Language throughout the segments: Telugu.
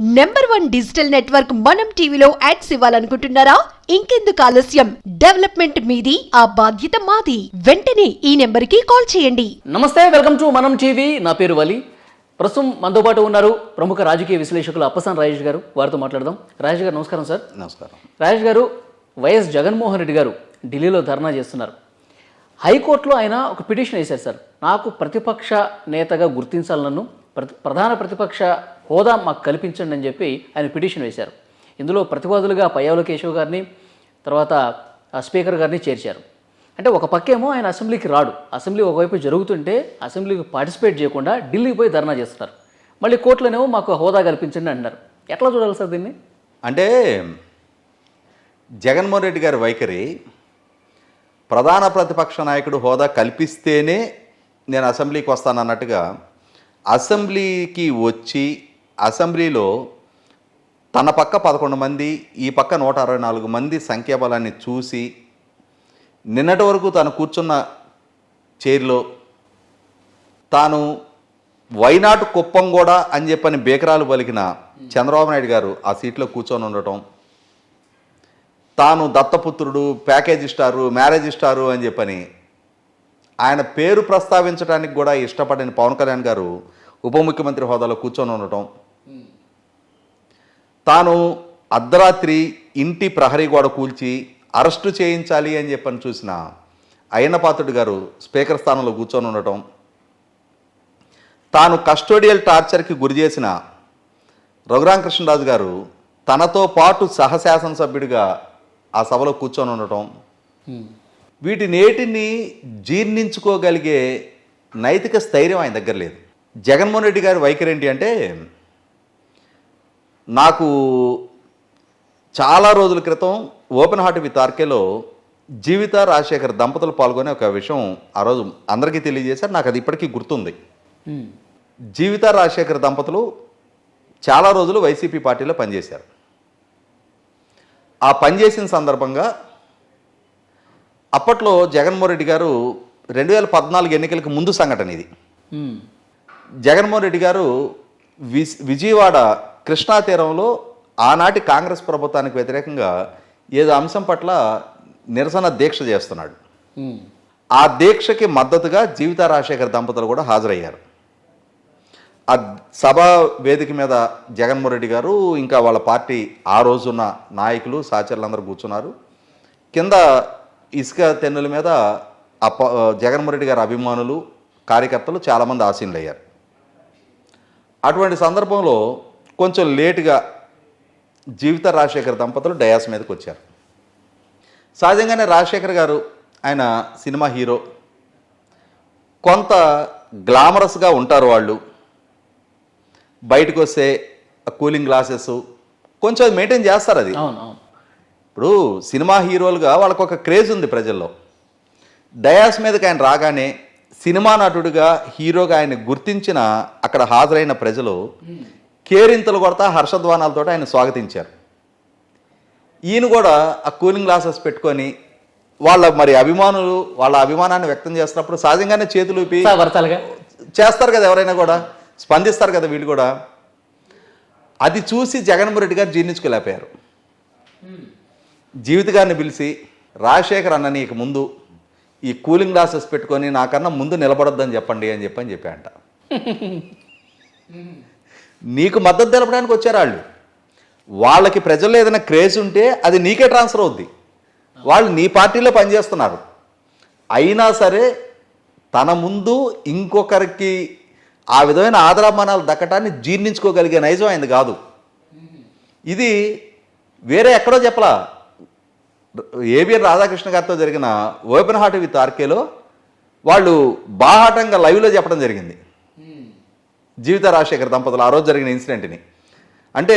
నెంబర్ వన్ డిజిటల్ నెట్వర్క్ మనం టీవీలో యాడ్స్ ఇవ్వాలనుకుంటున్నారా? ఇంకెందుకు ఆలస్యం? డెవలప్మెంట్ మీది ఆ బాధ్యత మాది. వెంటనే ఈ నెంబర్కి కాల్ చేయండి. నమస్తే వెల్కమ్ టు మనం టీవీ నా పేరు వలి. ప్రస్తుతం మనతో పాటు ఉన్నారు ప్రముఖ రాజకీయ విశ్లేషకులు అప్పసాన్ రాజేష్ గారు. వారితో మాట్లాడదాం. రాజేష్ గారు నమస్కారం సార్. నమస్కారం. రాజేష్ గారు వైఎస్ జగన్మోహన్ రెడ్డి గారు ఢిల్లీలో ధర్నా చేస్తున్నారు. హైకోర్టులో ఆయన ఒక పిటిషన్ వేశారు సార్. నాకు ప్రతిపక్ష నేతగా గుర్తించాలి నన్ను. ప్రధాన ప్రతిపక్ష హోదా మాకు కల్పించండి అని చెప్పి ఆయన పిటిషన్ వేశారు. ఇందులో ప్రతివాదులుగా పయ్యావుల కేశవ్ గారిని తర్వాత ఆ స్పీకర్ గారిని చేర్చారు. అంటే ఒక పక్కేమో ఆయన అసెంబ్లీకి రాడు. అసెంబ్లీ ఒకవైపు జరుగుతుంటే అసెంబ్లీకి పార్టిసిపేట్ చేయకుండా ఢిల్లీకి పోయి ధర్నా చేస్తున్నారు. మళ్ళీ కోర్టులోనేమో మాకు హోదా కల్పించండి అంటున్నారు. ఎట్లా చూడాలి సార్ దీన్ని? అంటే జగన్మోహన్ రెడ్డి గారి వైఖరి ప్రధాన ప్రతిపక్ష నాయకుడు హోదా కల్పిస్తేనే నేను అసెంబ్లీకి వస్తానన్నట్టుగా అసెంబ్లీకి వచ్చి అసెంబ్లీలో తన పక్క పదకొండు మంది ఈ పక్క నూట అరవై నాలుగు మంది సంఖ్యాబలాన్ని చూసి నిన్నటి వరకు తాను కూర్చున్న చైర్లో తాను వైనాటు కుప్పం కూడా అని చెప్పని బేకరాలు పలికిన చంద్రబాబు నాయుడు గారు ఆ సీట్లో కూర్చొని ఉండటం తాను దత్తపుత్రుడు ప్యాకేజ్ ఇస్తారు మ్యారేజ్ ఇస్తారు అని చెప్పని ఆయన పేరు ప్రస్తావించడానికి కూడా ఇష్టపడని పవన్ కళ్యాణ్ గారు ఉప ముఖ్యమంత్రి హోదాలో కూర్చొని ఉండటం. తాను అర్ధరాత్రి ఇంటి ప్రహరీ గోడ కూల్చి అరెస్టు చేయించాలి అని చెప్పని చూసిన అయ్యన్నపాత్రుడు గారు స్పీకర్ స్థానంలో కూర్చొని ఉండటం. తాను కస్టోడియల్ టార్చర్కి గురి చేసిన రఘురామకృష్ణరాజు గారు తనతో పాటు సహశాసనసభ్యుడిగా ఆ సభలో కూర్చొని ఉండటం. వీటినేటిని జీర్ణించుకోగలిగే నైతిక స్థైర్యం ఆయన దగ్గర లేదు. జగన్మోహన్ రెడ్డి గారి వైఖరి ఏంటి అంటే నాకు చాలా రోజుల క్రితం ఓపెన్ హార్ట్ విత్ ఆర్కేలో జీవిత రాజశేఖర్ దంపతులు పాల్గొనే ఒక విషయం ఆ రోజు అందరికీ తెలియజేశారు. నాకు అది ఇప్పటికీ గుర్తుంది. జీవిత రాజశేఖర్ దంపతులు చాలా రోజులు వైసీపీ పార్టీలో పనిచేశారు. ఆ పనిచేసిన సందర్భంగా అప్పట్లో జగన్మోహన్ రెడ్డి గారు రెండు వేల పద్నాలుగు ఎన్నికలకు ముందు సంఘటన ఇది. జగన్మోహన్ రెడ్డి గారు విజ్- విజయవాడ కృష్ణా తీరంలో ఆనాటి కాంగ్రెస్ ప్రభుత్వానికి వ్యతిరేకంగా ఏదో అంశం పట్ల నిరసన దీక్ష చేస్తున్నాడు. ఆ దీక్షకి మద్దతుగా జీవిత రాజశేఖర్ దంపతులు కూడా హాజరయ్యారు. ఆ సభ వేదిక మీద జగన్మోహన్ రెడ్డి గారు ఇంకా వాళ్ళ పార్టీ ఆ రోజున్న నాయకులు సహచరులు అందరూ కూర్చున్నారు. కింద ఇసుక తెన్నుల మీద జగన్మోహన్ రెడ్డి గారి అభిమానులు కార్యకర్తలు చాలామంది ఆసీనులు అయ్యారు అటువంటి సందర్భంలో కొంచెం లేటుగా జీవిత రాజశేఖర్ దంపతులు డయాస్ మీదకి వచ్చారు. సహజంగానే రాజశేఖర్ గారు ఆయన సినిమా హీరో. కొంత గ్లామరస్గా ఉంటారు వాళ్ళు. బయటకు వస్తే కూలింగ్ గ్లాసెస్ కొంచెం మెయింటైన్ చేస్తారు అది. ఇప్పుడు సినిమా హీరోలుగా వాళ్ళకు ఒక క్రేజ్ ఉంది ప్రజల్లో. డయాస్ మీదకి ఆయన రాగానే సినిమా నటుడిగా హీరోగా ఆయన గుర్తించిన అక్కడ హాజరైన ప్రజలు కేరింతలు కొడతా హర్షధ్వానాలతో ఆయన స్వాగతించారు. ఈయన కూడా ఆ కూలింగ్ గ్లాసెస్ పెట్టుకొని వాళ్ళ మరి అభిమానులు వాళ్ళ అభిమానాన్ని వ్యక్తం చేస్తున్నప్పుడు సహజంగానే చేతులు ఊపి చేస్తారు కదా ఎవరైనా కూడా స్పందిస్తారు కదా వీళ్ళు కూడా. అది చూసి జగన్మోహన్ రెడ్డి గారు జీర్ణించుకోలేకపోయారు. జీవిత గారిని పిలిచి రాజశేఖర్ అన్న నీకు ముందు ఈ కూలింగ్ గ్లాసెస్ పెట్టుకొని నాకన్నా ముందు నిలబడొద్దని చెప్పండి అని చెప్పని చెప్పాయంట. నీకు మద్దతు తెలపడానికి వచ్చారు వాళ్ళు. వాళ్ళకి ప్రజల్లో ఏదైనా క్రేజ్ ఉంటే అది నీకే ట్రాన్స్ఫర్ అవుద్ది. వాళ్ళు నీ పార్టీలో పనిచేస్తున్నారు. అయినా సరే తన ముందు ఇంకొకరికి ఆ విధమైన ఆదరామానాలు దక్కటాన్ని జీర్ణించుకోగలిగే నైజం అయింది కాదు. ఇది వేరే ఎక్కడో చెప్పలా. ఏబిఎన్ రాధాకృష్ణ గారితో జరిగిన ఓపెన్ హార్ట్ విత్ ఆర్కేలో వాళ్ళు బాహాటంగా లైవ్లో చెప్పడం జరిగింది. జీవిత రాజశేఖర్ దంపతులు ఆ రోజు జరిగిన ఇన్సిడెంట్ని. అంటే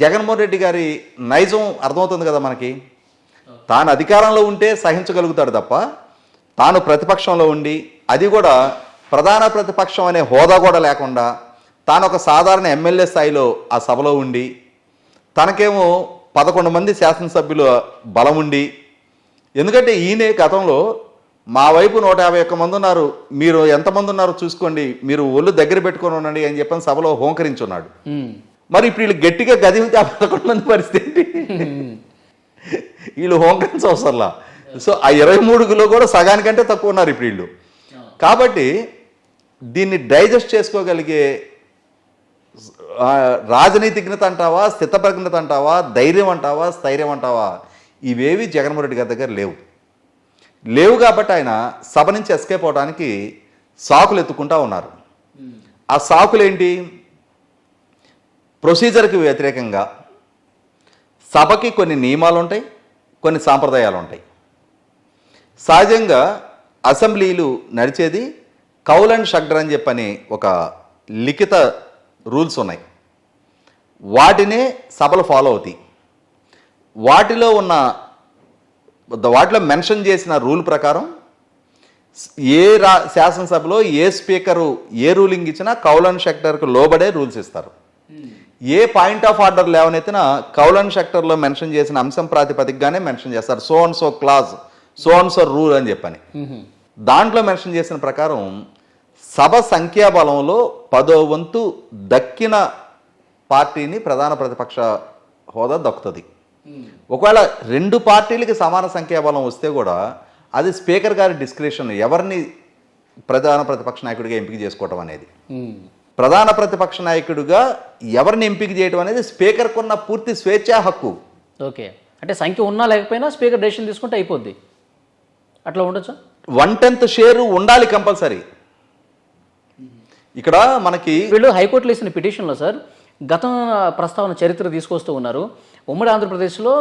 జగన్మోహన్ రెడ్డి గారి నైజం అర్థమవుతుంది కదా మనకి. తాను అధికారంలో ఉంటే సహించగలుగుతాడు తప్ప తాను ప్రతిపక్షంలో ఉండి అది కూడా ప్రధాన ప్రతిపక్షం అనే హోదా కూడా లేకుండా తాను ఒక సాధారణ ఎమ్మెల్యే స్థాయిలో ఆ సభలో ఉండి తనకేమో పదకొండు మంది శాసనసభ్యులు బలం ఉండి ఎందుకంటే ఈయనే గతంలో మా వైపు నూట యాభై ఒక్క మంది ఉన్నారు మీరు ఎంతమంది ఉన్నారో చూసుకోండి మీరు ఒళ్ళు దగ్గర పెట్టుకొని ఉండండి అని చెప్పని సభలో హోంకరించున్నాడు. మరి ఇప్పుడు వీళ్ళు గట్టిగా ఆ పదకొండు మంది పరిస్థితి వీళ్ళు హోంగ్రెన్స్ అవసరంలా సో ఆ ఇరవై మూడులో కూడా సగానికంటే తక్కువ ఉన్నారు ఇప్పుడు వీళ్ళు. కాబట్టి దీన్ని డైజెస్ట్ చేసుకోగలిగే రాజనీతిజ్ఞత అంటావా స్థితప్రజ్ఞత అంటావా ధైర్యం అంటావా స్థైర్యం అంటావా? ఇవేవి జగన్మోహన్ రెడ్డి గారి దగ్గర లేవు. లేవు కాబట్టి ఆయన సభ నుంచి ఎస్కేప్ అవడానికి సాకులు ఎత్తుకుంటా ఉన్నారు. ఆ సాకులు ఏంటి ప్రొసీజర్కి వ్యతిరేకంగా సభకి కొన్ని నియమాలు ఉంటాయి కొన్ని సాంప్రదాయాలు ఉంటాయి సహజంగా అసెంబ్లీలు నడిచేది కౌల్ అండ్ షగ్డర్ అని చెప్పని ఒక లిఖిత రూల్స్ ఉన్నాయి. వాటినే సభలు ఫాలో అవుతాయి. వాటిలో ఉన్న వాటిలో మెన్షన్ చేసిన రూల్ ప్రకారం ఏ రా శాసనసభలో ఏ స్పీకరు ఏ రూలింగ్ ఇచ్చినా కౌల్ అండ్ షెక్టర్కు లోబడే రూల్స్ ఇస్తారు. ఏ పాయింట్ ఆఫ్ ఆర్డర్ లేవనెత్తినా కౌల్ అండ్ షెక్టర్లో మెన్షన్ చేసిన అంశం ప్రాతిపదికగానే మెన్షన్ చేస్తారు. So and so clause so and so rule అని చెప్పని. దాంట్లో మెన్షన్ చేసిన ప్రకారం సభ సంఖ్యాబలంలో పదో వంతు దక్కిన పార్టీని ప్రధాన ప్రతిపక్ష హోదా దక్కుతుంది. ఒకవేళ రెండు పార్టీలకి సమాన సంఖ్యాబలం వస్తే కూడా అది స్పీకర్ గారి డిస్క్రిప్షన్ ఎవరిని ప్రధాన ప్రతిపక్ష నాయకుడిగా ఎంపిక చేసుకోవటం అనేది. ప్రధాన ప్రతిపక్ష నాయకుడిగా ఎవరిని ఎంపిక చేయడం అనేది స్పీకర్కు ఉన్న పూర్తి స్వేచ్ఛా హక్కు. ఓకే. అంటే సంఖ్య ఉన్నా లేకపోయినా స్పీకర్ డెసిషన్ తీసుకుంటే అయిపోద్ది. అట్లా ఉండొచ్చా? వన్ టెన్త్ షేరు ఉండాలి కంపల్సరీ. ఇక్కడ మనకి వీళ్ళు హైకోర్టులో ఇచ్చిన పిటిషన్లో సార్ గత ప్రస్తావన చరిత్ర తీసుకొస్తూ ఉన్నారు. ఉమ్మడి ఆంధ్రప్రదేశ్లో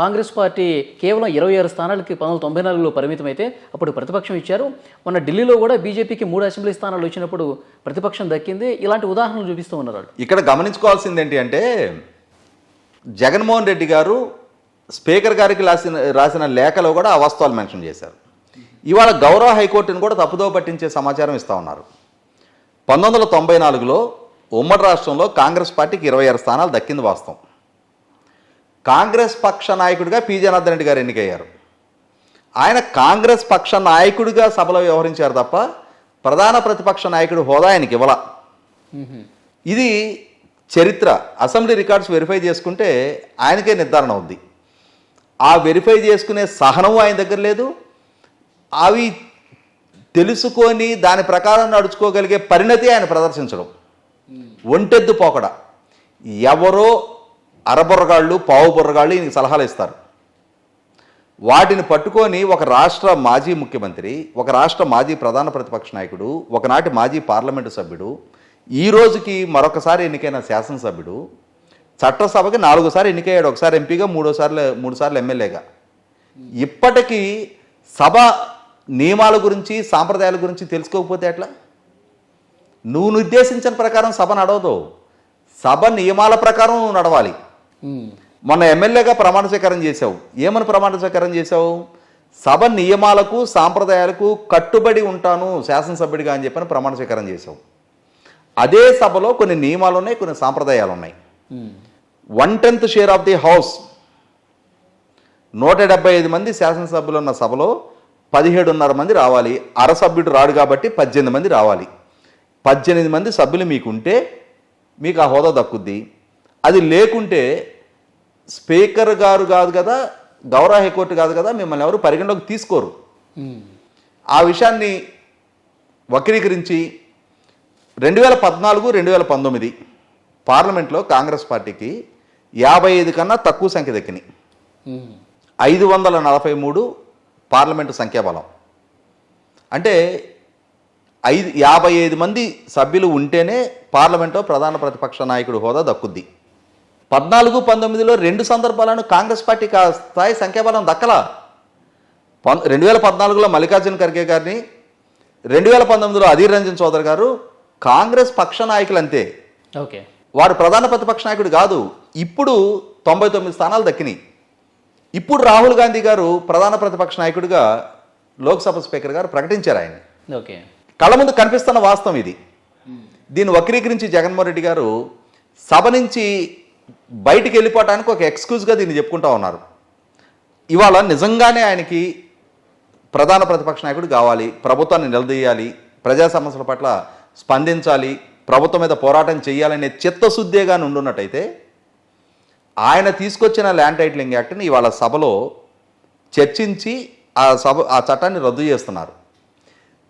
కాంగ్రెస్ పార్టీ కేవలం ఇరవై ఆరు స్థానాలకి పంతొమ్మిది తొంభై నాలుగులో పరిమితం అయితే అప్పుడు ప్రతిపక్షం ఇచ్చారు. మొన్న ఢిల్లీలో కూడా బీజేపీకి మూడు అసెంబ్లీ స్థానాలు వచ్చినప్పుడు ప్రతిపక్షం దక్కింది. ఇలాంటి ఉదాహరణలు చూపిస్తూ ఉన్నారు ఇక్కడ గమనించుకోవాల్సింది ఏంటి అంటే జగన్మోహన్ రెడ్డి గారు స్పీకర్ గారికి రాసిన రాసిన లేఖలో కూడా ఆ వాస్తవాలు మెన్షన్ చేశారు. ఇవాళ గౌరవ హైకోర్టును కూడా తప్పుదో పట్టించే సమాచారం ఇస్తా ఉన్నారు. పంతొమ్మిది వందల తొంభై నాలుగులో ఉమ్మడి రాష్ట్రంలో కాంగ్రెస్ పార్టీకి ఇరవై ఆరు స్థానాలు దక్కింది వాస్తవం. కాంగ్రెస్ పక్ష నాయకుడిగా పి. జనార్దన్ రెడ్డి గారు ఎన్నికయ్యారు. ఆయన కాంగ్రెస్ పక్ష నాయకుడిగా సభలో వ్యవహరించారు తప్ప ప్రధాన ప్రతిపక్ష నాయకుడు హోదా ఆయనకి ఇవ్వాల. ఇది చరిత్ర. అసెంబ్లీ రికార్డ్స్ వెరిఫై చేసుకుంటే ఆయనకే నిర్ధారణ ఉంది. ఆ వెరిఫై చేసుకునే సహనం ఆయన దగ్గర లేదు. అవి తెలుసుకొని దాని ప్రకారం నడుచుకోగలిగే పరిణతి ఆయన ప్రదర్శించడం. ఒంటెద్దు పోకడ. ఎవరో అరబుర్రగాళ్ళు పావు బుర్రగాళ్ళు ఈయనకి సలహాలు ఇస్తారు. వాటిని పట్టుకొని ఒక రాష్ట్ర మాజీ ముఖ్యమంత్రి ఒక రాష్ట్ర మాజీ ప్రధాన ప్రతిపక్ష నాయకుడు ఒకనాటి మాజీ పార్లమెంటు సభ్యుడు ఈ రోజుకి మరొకసారి ఎన్నికైన శాసనసభ్యుడు చట్టసభకి నాలుగోసారి ఎన్నికయ్యాడు. ఒకసారి ఎంపీగా మూడోసార్లు మూడు సార్లు ఎమ్మెల్యేగా. ఇప్పటికీ సభ నియమాల గురించి సాంప్రదాయాల గురించి తెలుసుకోకపోతే ఎట్లా? నువ్వు నిర్దేశించిన ప్రకారం సభ నడవదు. సభ నియమాల ప్రకారం నువ్వు నడవాలి. మొన్న ఎమ్మెల్యేగా ప్రమాణ స్వీకారం చేశావు. ఏమని ప్రమాణ స్వీకారం చేశావు? సభ నియమాలకు సాంప్రదాయాలకు కట్టుబడి ఉంటాను శాసనసభ్యుడిగా అని చెప్పని ప్రమాణ స్వీకారం చేశావు. అదే సభలో కొన్ని నియమాలు ఉన్నాయి కొన్ని సాంప్రదాయాలు ఉన్నాయి one tenth share of the house. నూట డెబ్బై ఐదు మంది శాసనసభ్యులు ఉన్న సభలో పదిహేడున్నర మంది రావాలి. అర సభ్యుడు రాడు కాబట్టి పద్దెనిమిది మంది రావాలి. పద్దెనిమిది మంది సభ్యులు మీకుంటే మీకు ఆ హోదా దక్కుద్ది. అది లేకుంటే స్పీకర్ గారు కాదు కదా గౌరవ హైకోర్టు కాదు కదా మిమ్మల్ని ఎవరు పరిగణలోకి తీసుకోరు. ఆ విషయాన్ని వక్రీకరించి రెండు వేల పద్నాలుగు రెండు వేల పంతొమ్మిది పార్లమెంట్లో కాంగ్రెస్ పార్టీకి యాభై ఐదు కన్నా తక్కువ సంఖ్య దక్కినాయి. ఐదు వందల నలభై మూడు పార్లమెంటు సంఖ్యాబలం. అంటే ఐదు యాభై ఐదు మంది సభ్యులు ఉంటేనే పార్లమెంట్లో ప్రధాన ప్రతిపక్ష నాయకుడు హోదా దక్కుద్ది. పద్నాలుగు పంతొమ్మిదిలో రెండు సందర్భాలను కాంగ్రెస్ పార్టీకి ఆ స్థాయి సంఖ్యాబలం దక్కలా. పం రెండు వేల పద్నాలుగులో మల్లికార్జున ఖర్గే గారిని రెండు వేల పంతొమ్మిదిలో అధీర్ రంజన్ చౌదరి గారు కాంగ్రెస్ పక్ష నాయకులు అంతే ఓకే. వారు ప్రధాన ప్రతిపక్ష నాయకుడు కాదు. ఇప్పుడు తొంభై తొమ్మిది స్థానాలు దక్కినాయి. ఇప్పుడు రాహుల్ గాంధీ గారు ప్రధాన ప్రతిపక్ష నాయకుడిగా లోక్సభ స్పీకర్ గారు ప్రకటించారు ఆయన. ఓకే. కళ్ళ ముందు కనిపిస్తున్న వాస్తవం ఇది. దీన్ని వక్రీకరించి జగన్మోహన్ రెడ్డి గారు సభ నుంచి బయటికి వెళ్ళిపోవటానికి ఒక ఎక్స్క్యూజ్గా దీన్ని చెప్పుకుంటా ఉన్నారు. ఇవాళ నిజంగానే ఆయనకి ప్రధాన ప్రతిపక్ష నాయకుడు కావాలి ప్రభుత్వాన్ని నిలదీయాలి ప్రజా సమస్యల పట్ల స్పందించాలి ప్రభుత్వం మీద పోరాటం చేయాలనే చిత్తశుద్ధేగా ఉండున్నట్టయితే ఆయన తీసుకొచ్చిన ల్యాండ్ టైటిలింగ్ యాక్ట్ని ఇవాళ సభలో చర్చించి ఆ సభ ఆ చట్టాన్ని రద్దు చేస్తున్నారు.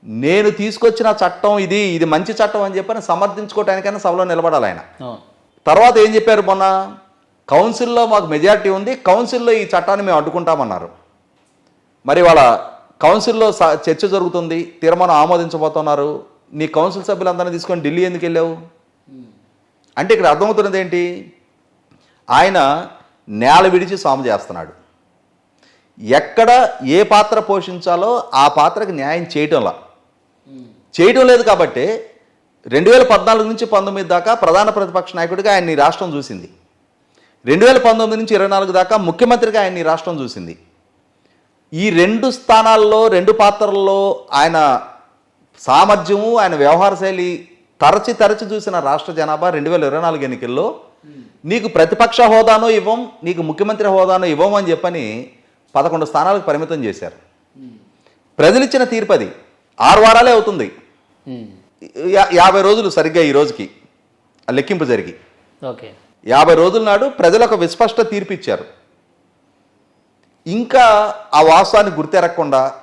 నేను తీసుకొచ్చిన చట్టం ఇది ఇది మంచి చట్టం అని చెప్పని సమర్థించుకోవటానికైనా సభలో నిలబడాలి ఆయన. తర్వాత ఏం చెప్పారు మొన్న? కౌన్సిల్లో మాకు మెజారిటీ ఉంది కౌన్సిల్లో ఈ చట్టాన్ని మేము అడ్డుకుంటామన్నారు. మరి వాళ్ళ కౌన్సిల్లో స- చర్చ జరుగుతుంది తీర్మానం ఆమోదించబోతున్నారు. నీ కౌన్సిల్ సభ్యులందరినీ తీసుకొని ఢిల్లీ ఎందుకు వెళ్ళావు? అంటే ఇక్కడ అర్థమవుతున్నది ఏంటి? ఆయన నేల విడిచి సాము చేస్తున్నాడు. ఎక్కడ ఏ పాత్ర పోషించాలో ఆ పాత్రకు న్యాయం చేయటంలా. చేయటం లేదు కాబట్టి రెండు వేల పద్నాలుగు నుంచి పంతొమ్మిది దాకా ప్రధాన ప్రతిపక్ష నాయకుడిగా ఆయన ఈ రాష్ట్రం చూసింది. రెండు వేల పంతొమ్మిది నుంచి ఇరవై నాలుగు దాకా ముఖ్యమంత్రిగా ఆయన ఈ రాష్ట్రం చూసింది. ఈ రెండు స్థానాల్లో రెండు పాత్రల్లో ఆయన సామర్థ్యము ఆయన వ్యవహార శైలి తరచి తరచి చూసిన రాష్ట్ర జనాభా రెండు వేల ఇరవై నాలుగు ఎన్నికల్లో నీకు ప్రతిపక్ష హోదానో ఇవ్వం నీకు ముఖ్యమంత్రి హోదానో ఇవ్వం అని చెప్పని పదకొండు స్థానాలకు పరిమితం చేశారు. ప్రజలు ఇచ్చిన తీర్పు అది. ఆరు వారాలే అవుతుంది. యాభై రోజులు సరిగ్గా ఈ రోజుకి లెక్కింపు జరిగి. ఓకే. యాభై రోజుల నాడు ప్రజలు ఒక విస్పష్ట తీర్పు ఇచ్చారు ఇంకా ఆ వాస్తవాన్ని గుర్తెరగకుండా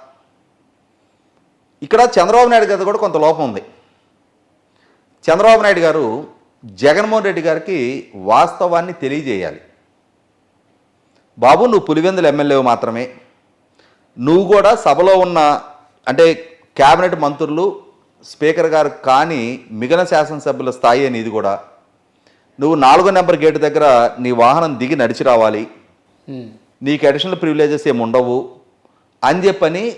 ఇక్కడ చంద్రబాబు నాయుడు గారి కూడా కొంత లోపం ఉంది. చంద్రబాబు నాయుడు గారు జగన్మోహన్ రెడ్డి గారికి వాస్తవాన్ని తెలియజేయాలి. బాబు నువ్వు పులివెందుల ఎమ్మెల్యే మాత్రమే. నువ్వు కూడా సభలో ఉన్న అంటే కేబినెట్ మంత్రులు స్పీకర్ గారు కానీ మిగిలిన శాసనసభ్యుల స్థాయి అని ఇది కూడా. నువ్వు నాలుగో నెంబర్ గేటు దగ్గర నీ వాహనం దిగి నడిచి రావాలి. నీకు అడిషనల్ ప్రివిలేజెస్ ఏమి ఉండవు. అని చెప్పని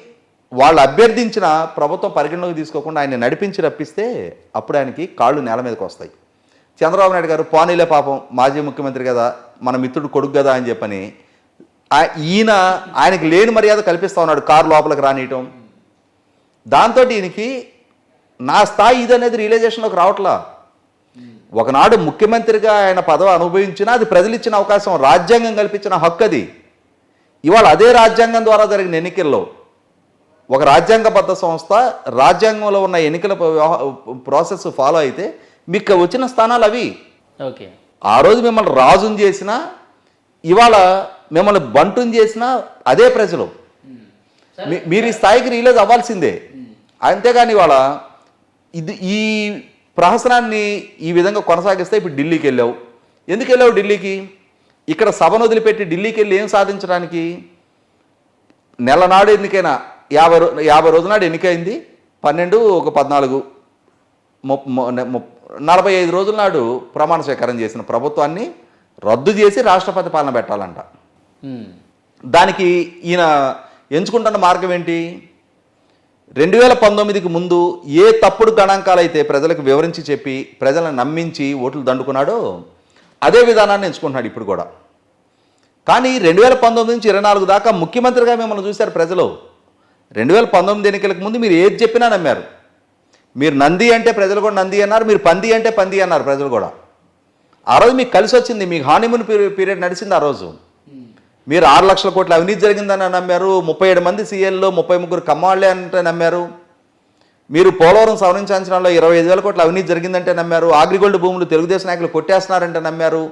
వాళ్ళు అభ్యర్థించిన ప్రభుత్వం పరిగణలోకి తీసుకోకుండా ఆయన నడిపించి రప్పిస్తే అప్పుడు ఆయనకి కాళ్ళు నేల మీదకి వస్తాయి. చంద్రబాబు నాయుడు గారు పోనీలే పాపం మాజీ ముఖ్యమంత్రి కదా మన మిత్రుడు కొడుకు కదా అని చెప్పని ఈయన ఆయనకి లేని మర్యాద కల్పిస్తా ఉన్నాడు కారు లోపలికి రానియటం. దాంతో ఈయనకి నా స్థాయి ఇది అనేది రియలైజేషన్లోకి రావట్లా. ఒకనాడు ముఖ్యమంత్రిగా ఆయన పదవి అనుభవించినా అది ప్రజలు ఇచ్చిన అవకాశం రాజ్యాంగం కల్పించిన హక్కు అది. ఇవాళ అదే రాజ్యాంగం ద్వారా జరిగిన ఎన్నికల్లో ఒక రాజ్యాంగబద్ధ సంస్థ రాజ్యాంగంలో ఉన్న ఎన్నికల ప్రాసెస్ ఫాలో అయితే మీకు వచ్చిన స్థానాలు అవి. ఓకే. ఆ రోజు మిమ్మల్ని రాజుని చేసినా ఇవాళ మిమ్మల్ని బంటుని చేసినా అదే ప్రజలు. మీరు ఈ స్థాయికి రియలైజ్ అవ్వాల్సిందే. అంతేగాని ఇవాళ ఇది ఈ ప్రహసనాన్ని ఈ విధంగా కొనసాగిస్తే ఇప్పుడు ఢిల్లీకి వెళ్ళావు. ఎందుకు వెళ్ళావు ఢిల్లీకి? ఇక్కడ సభను వదిలిపెట్టి ఢిల్లీకి వెళ్ళి ఏం సాధించడానికి? నెల నాడు ఎన్నికైనా యాభై రో యాభై రోజుల నాడు ఎన్నికైంది? పన్నెండు ఒక పద్నాలుగు. నలభై ఐదు రోజుల నాడు ప్రమాణ స్వీకారం చేసిన ప్రభుత్వాన్ని రద్దు చేసి రాష్ట్రపతి పాలన పెట్టాలంట. ఉమ్. దానికి ఈయన ఎంచుకుంటున్న మార్గం ఏంటి? రెండు వేల పంతొమ్మిదికి ముందు ఏ తప్పుడు గణాంకాలు అయితే ప్రజలకు వివరించి చెప్పి ప్రజలను నమ్మించి ఓట్లు దండుకున్నాడో అదే విధానాన్ని ఎంచుకుంటున్నాడు ఇప్పుడు కూడా. కానీ రెండు వేల పంతొమ్మిది నుంచి ఇరవై నాలుగు దాకా ముఖ్యమంత్రిగా మిమ్మల్ని చూశారు ప్రజలు. రెండు వేల పంతొమ్మిది ఎన్నికలకు ముందు మీరు ఏది చెప్పినా నమ్మారు. మీరు నంది అంటే ప్రజలు కూడా నంది అన్నారు మీరు పంది అంటే పంది అన్నారు ప్రజలు కూడా. ఆ రోజు మీకు కలిసి వచ్చింది మీకు హానిమూన్ పీరియడ్ నడిచింది ఆ రోజు. మీరు ఆరు లక్షల కోట్ల అవినీతి జరిగిందని నమ్మారు ముప్పై ఏడు మంది సీఎల్లో ముప్పై ముగ్గురు కమ్మాళ్ళే అంటే నమ్మారు. మీరు పోలవరం సవరించ ఇరవై ఐదు వేల కోట్ల అవినీతి జరిగిందంటే నమ్మారు ఆగ్రిగోల్డ్ భూములు తెలుగుదేశం నాయకులు కొట్టేస్తున్నారంటే నమ్మారు.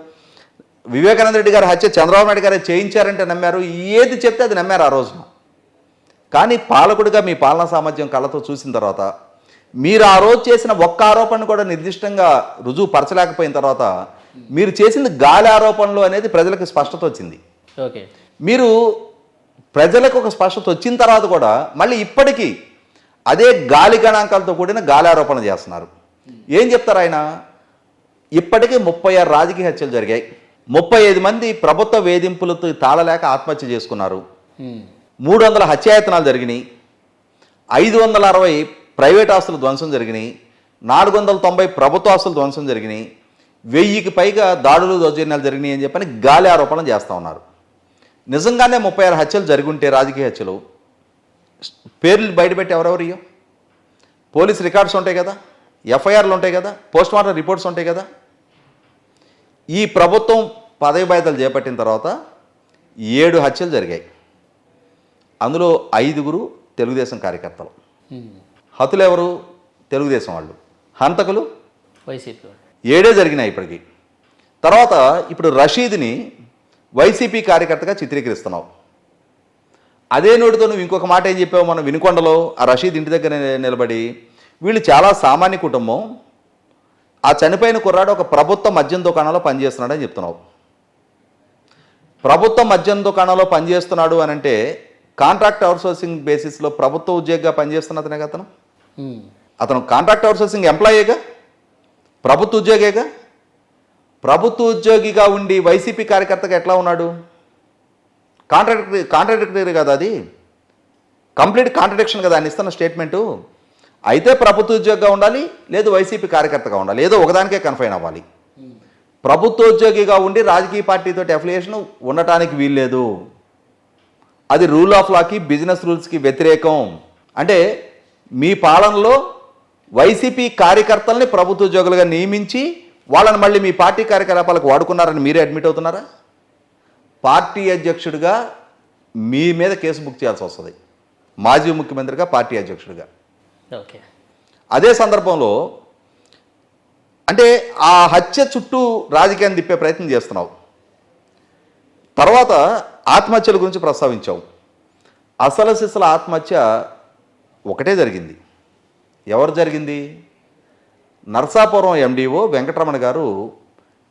వివేకానంద రెడ్డి గారు హత్య చంద్రబాబు నాయుడు గారు చేయించారంటే నమ్మారు ఏది చెప్తే అది నమ్మారు ఆ రోజున. కానీ పాలకుడిగా మీ పాలనా సామర్థ్యం కళ్ళతో చూసిన తర్వాత మీరు ఆ రోజు చేసిన ఒక్క ఆరోపణ కూడా నిర్దిష్టంగా రుజువు పరచలేకపోయిన తర్వాత మీరు చేసింది గాలి ఆరోపణలు అనేది ప్రజలకు స్పష్టత వచ్చింది. ఓకే. మీరు ప్రజలకు ఒక స్పష్టత వచ్చిన తర్వాత కూడా మళ్ళీ ఇప్పటికీ అదే గాలి గణాంకాలతో కూడిన గాలి ఆరోపణ చేస్తున్నారు. ఏం చెప్తారు ఆయన? ఇప్పటికీ ముప్పై ఆరు రాజకీయ హత్యలు జరిగాయి. ముప్పై ఐదు మంది ప్రభుత్వ వేధింపులతో తాళలేక ఆత్మహత్య చేసుకున్నారు. మూడు వందల హత్యాయత్నాలు జరిగినాయి. ఐదు వందల అరవై ప్రైవేట్ ఆస్తులు ధ్వంసం జరిగినాయి. నాలుగు వందల తొంభై ప్రభుత్వ ఆస్తులు ధ్వంసం జరిగినాయి. వెయ్యికి పైగా దాడులు దౌర్జన్యాలు జరిగినాయి అని చెప్పని గాలి ఆరోపణలు చేస్తూ ఉన్నారు. నిజంగానే ముప్పై ఆరు హత్యలు జరిగి రాజకీయ హత్యలు. పేర్లు బయటపెట్టి ఎవరెవరియో పోలీస్ రికార్డ్స్ ఉంటాయి కదా? ఎఫ్ఐఆర్లు ఉంటాయి కదా? పోస్ట్ మార్టం రిపోర్ట్స్ ఉంటాయి కదా? ఈ ప్రభుత్వం పదవి బాధ్యతలు చేపట్టిన తర్వాత ఏడు హత్యలు జరిగాయి. అందులో ఐదుగురు తెలుగుదేశం కార్యకర్తలు. హతులు ఎవరు తెలుగుదేశం వాళ్ళు. హంతకులు? వైసీపీ. ఏడే జరిగినాయి ఇప్పటికి. తర్వాత ఇప్పుడు రషీద్ని వైసీపీ కార్యకర్తగా చిత్రీకరిస్తున్నావు. అదే నోటితో నువ్వు ఇంకొక మాట ఏం చెప్పావు మనం వినుకొండలో? ఆ రషీద్ ఇంటి దగ్గర నిలబడి. వీళ్ళు చాలా సామాన్య కుటుంబం. ఆ చనిపోయిన కుర్రాడు ఒక ప్రభుత్వ మద్యం దుకాణంలో పనిచేస్తున్నాడని చెప్తున్నావు. ప్రభుత్వ మద్యం దుకాణంలో పనిచేస్తున్నాడు అని అంటే కాంట్రాక్ట్ అవుట్సోర్సింగ్ బేసిస్లో ప్రభుత్వ ఉద్యోగిగా పనిచేస్తున్నతనే కదా అతను. అతను కాంట్రాక్ట్ అవుట్సోర్సింగ్ ఎంప్లాయేగా ప్రభుత్వ ఉద్యోగిగా ప్రభుత్వ ఉద్యోగిగా ఉండి వైసీపీ కార్యకర్తగా ఎట్లా ఉన్నాడు? కాంట్రాడిక్టరీ కాంట్రాడిక్టరీ కదా అది? కంప్లీట్ కాంట్రడిక్షన్ కదా ఆయన ఇస్తున్న స్టేట్మెంటు అయితే ప్రభుత్వ ఉద్యోగిగా ఉండాలి లేదు వైసీపీ కార్యకర్తగా ఉండాలి? ఏదో ఒకదానికే కన్ఫైన్ అవ్వాలి. ప్రభుత్వ ఉద్యోగిగా ఉండి రాజకీయ పార్టీతో అఫిలియేషన్ ఉండటానికి వీల్లేదు. అది రూల్ ఆఫ్ లాకి బిజినెస్ రూల్స్కి వ్యతిరేకం. అంటే మీ పాలనలో వైసీపీ కార్యకర్తల్ని ప్రభుత్వ ఉద్యోగులుగా నియమించి వాళ్ళని మళ్ళీ మీ పార్టీ కార్యకలాపాలకు వాడుకున్నారని మీరే అడ్మిట్ అవుతున్నారా? పార్టీ అధ్యక్షుడిగా మీ మీద కేసు బుక్ చేయాల్సి వస్తుంది. మాజీ ముఖ్యమంత్రిగా పార్టీ అధ్యక్షుడిగా. ఓకే. అదే సందర్భంలో అంటే ఆ హత్య చుట్టూ రాజకీయాన్ని తిప్పే ప్రయత్నం చేస్తున్నావు. తర్వాత ఆత్మహత్యల గురించి ప్రస్తావించావు. అసలు సిసల ఆత్మహత్య ఒకటే జరిగింది. ఎవరు జరిగింది? నర్సాపురం ఎండిఓ వెంకటరమణ గారు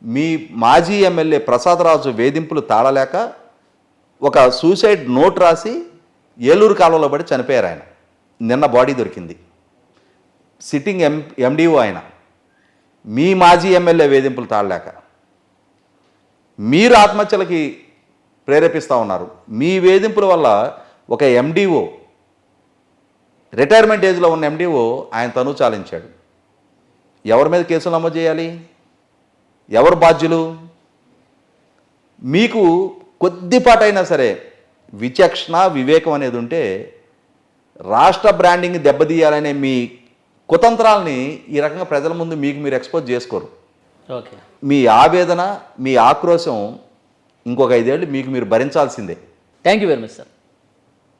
మీ మాజీ ఎమ్మెల్యే ప్రసాదరాజు వేధింపులు తాళలేక ఒక సూసైడ్ నోట్ రాసి ఏలూరు కాలువలో పడి చనిపోయారు ఆయన. నిన్న బాడీ దొరికింది. సిట్టింగ్ ఎం ఎండిఓ ఆయన. మీ మాజీ ఎమ్మెల్యే వేధింపులు తాళలేక మీరు ఆత్మహత్యలకి ప్రేరేపిస్తూ ఉన్నారు. మీ వేధింపుల వల్ల ఒక ఎండిఓ రిటైర్మెంట్ ఏజ్లో ఉన్న ఎండిఓ ఆయన తను చాలించాడు. ఎవరి మీద కేసులు నమోదు చేయాలి? ఎవరు బాధ్యులు? మీకు కొద్దిపాటైనా సరే విచక్షణ వివేకం అనేది ఉంటే రాష్ట్ర బ్రాండింగ్ దెబ్బతీయాలనే మీ కుతంత్రాలని ఈ రకంగా ప్రజల ముందు మీకు మీరు ఎక్స్పోజ్ చేసుకోరు. ఓకే. మీ ఆవేదన మీ ఆక్రోశం ఇంకొక ఐదేళ్ళు మీకు మీరు భరించాల్సిందే. Thank you very much sir